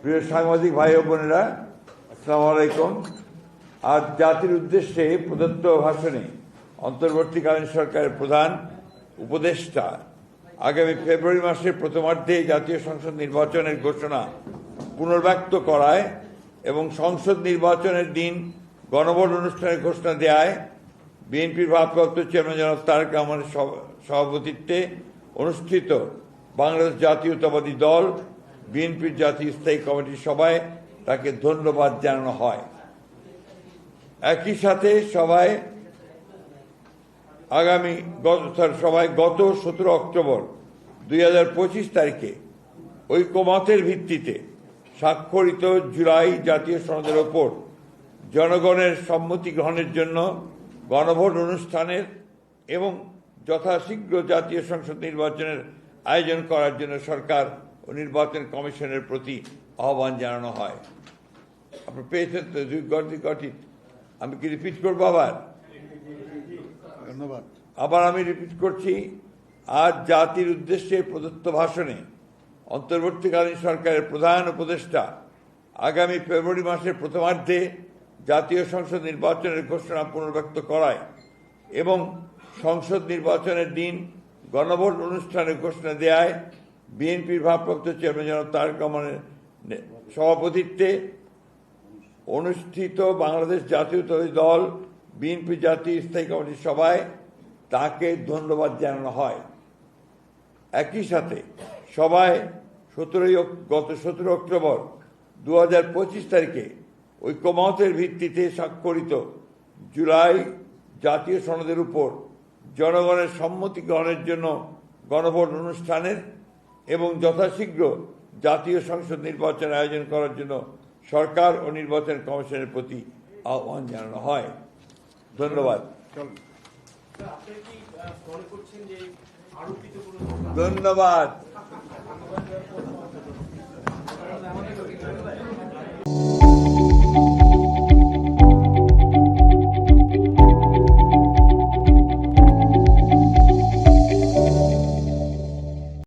প্রিয় সাংবাদিক ভাই ও বোনেরা, আসসালামু আলাইকুম। আজ জাতির উদ্দেশ্যে প্রদত্ত ভাষণে অন্তর্বর্তীকালীন সরকারের প্রধান উপদেষ্টা আগামী ফেব্রুয়ারি মাসের প্রথমার্ধে জাতীয় সংসদ নির্বাচনের ঘোষণা পুনর্ব্যক্ত করায় এবং সংসদ নির্বাচনের দিন গণভোট অনুষ্ঠানের ঘোষণা দেয় বিএনপির ভারপ্রাপ্ত চেয়ারম্যান জনাব তারেক রহমানের সভাপতিত্বে অনুষ্ঠিত বাংলাদেশ জাতীয়তাবাদী দল বিএনপির জাতীয় স্থায়ী কমিটির সভায় তাকে ধন্যবাদ জানানো হয়। একই সাথে সভায় আগামী সভায় গত সতেরো অক্টোবর দুই হাজার পঁচিশ তারিখে ঐকমতের ভিত্তিতে স্বাক্ষরিত জুলাই জাতীয় সনদের ওপর জনগণের সম্মতি গ্রহণের জন্য গণভোট অনুষ্ঠানের এবং যথাশীঘ্র জাতীয় সংসদ নির্বাচনের আয়োজন করার জন্য সরকার নির্বাচন কমিশনের প্রতি আহ্বান জানানো হয়। আপনি পেয়েছেন তো দুই গটি গঠিত আমি কি রিপিট করব আবার? ধন্যবাদ। আবার আমি রিপিট করছি আজ জাতির উদ্দেশ্যে প্রদত্ত ভাষণে অন্তর্বর্তীকালীন সরকারের প্রধান উপদেষ্টা আগামী ফেব্রুয়ারি মাসের প্রথমার্ধে জাতীয় সংসদ নির্বাচনের ঘোষণা পুনর্ব্যক্ত করায় এবং সংসদ নির্বাচনের দিন গণভোট অনুষ্ঠানের ঘোষণা দেয় বিএনপির ভারপ্রাপ্ত চেয়ারম্যান জনাব তারেক রহমানের সভাপতিত্বে অনুষ্ঠিত বাংলাদেশ জাতীয়তাবাদী দল, বিএনপি জাতীয় স্থায়ী কমিটির সভায় তাকে ধন্যবাদ জানানো হয়। একই সাথে সভায় সতেরোই গত সতেরো অক্টোবর দু হাজার পঁচিশ তারিখে ঐক্যমতের ভিত্তিতে স্বাক্ষরিত জুলাই জাতীয় সনদের উপর জনগণের সম্মতি গ্রহণের জন্য গণভোট অনুষ্ঠানের এবং যথাশীঘ্র জাতীয় সংসদ নির্বাচন আয়োজন করার জন্য সরকার ও নির্বাচন কমিশনের প্রতি আহ্বান জানানো হয়। ধন্যবাদ। ধন্যবাদ।